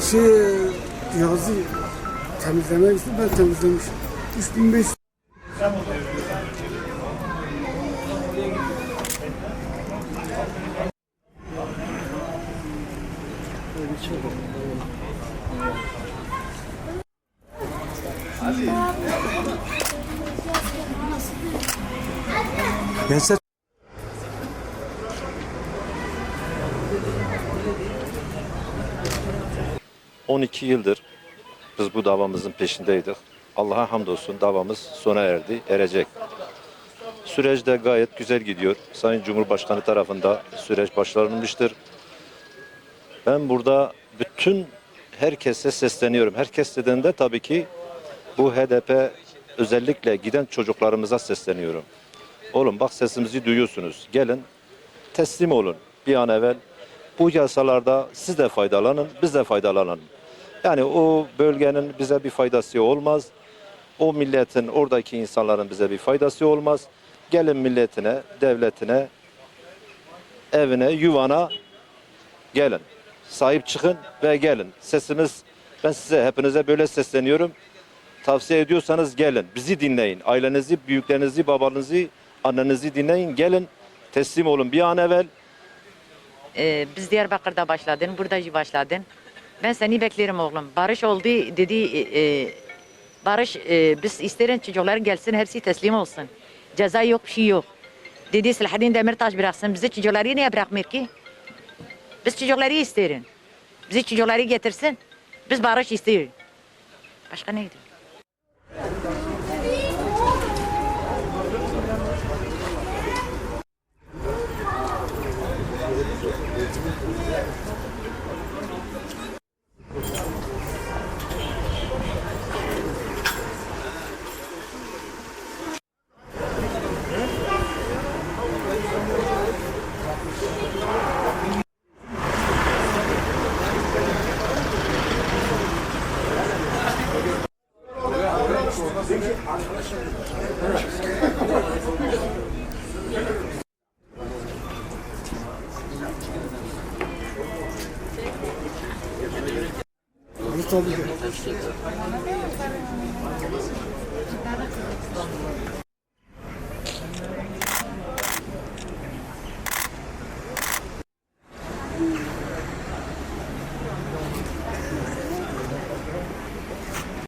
şey cihazı temizlemek istedim ben temizlemişim. 3500 Gençler 12 yıldır biz bu davamızın peşindeydik. Allah'a hamdolsun davamız sona erdi, erecek. Süreç de gayet güzel gidiyor. Sayın Cumhurbaşkanı tarafında süreç başlanmıştır. Ben burada bütün herkese sesleniyorum. Herkes dediğinde tabii ki bu HDP özellikle giden çocuklarımıza sesleniyorum. Oğlum bak sesimizi duyuyorsunuz. Gelin teslim olun bir an evvel. Bu yasalarda siz de faydalanın, biz de faydalanalım. Yani o bölgenin bize bir faydası olmaz. O milletin, oradaki insanların bize bir faydası olmaz. Gelin milletine, devletine, evine, yuvana gelin. Sahip çıkın ve gelin. Sesimiz, ben size hepinize böyle sesleniyorum. Tavsiye ediyorsanız gelin. Bizi dinleyin. Ailenizi, büyüklerinizi, babanızı, annenizi dinleyin. Gelin. Teslim olun bir an evvel. Ee, biz Diyarbakır'da başladın, burada başladın. Ben seni beklerim oğlum. Barış oldu dedi. e, e, barış e, biz isterim çocuklar gelsin hepsi teslim olsun. Ceza yok, bir şey yok. Dedi Selahattin Demirtaş bıraksın. Bizi çocukları niye bırakmıyor ki? Biz çocukları isterim. Bizi çocukları getirsin. Biz barış istiyoruz. Başka neydi? Tabii ki.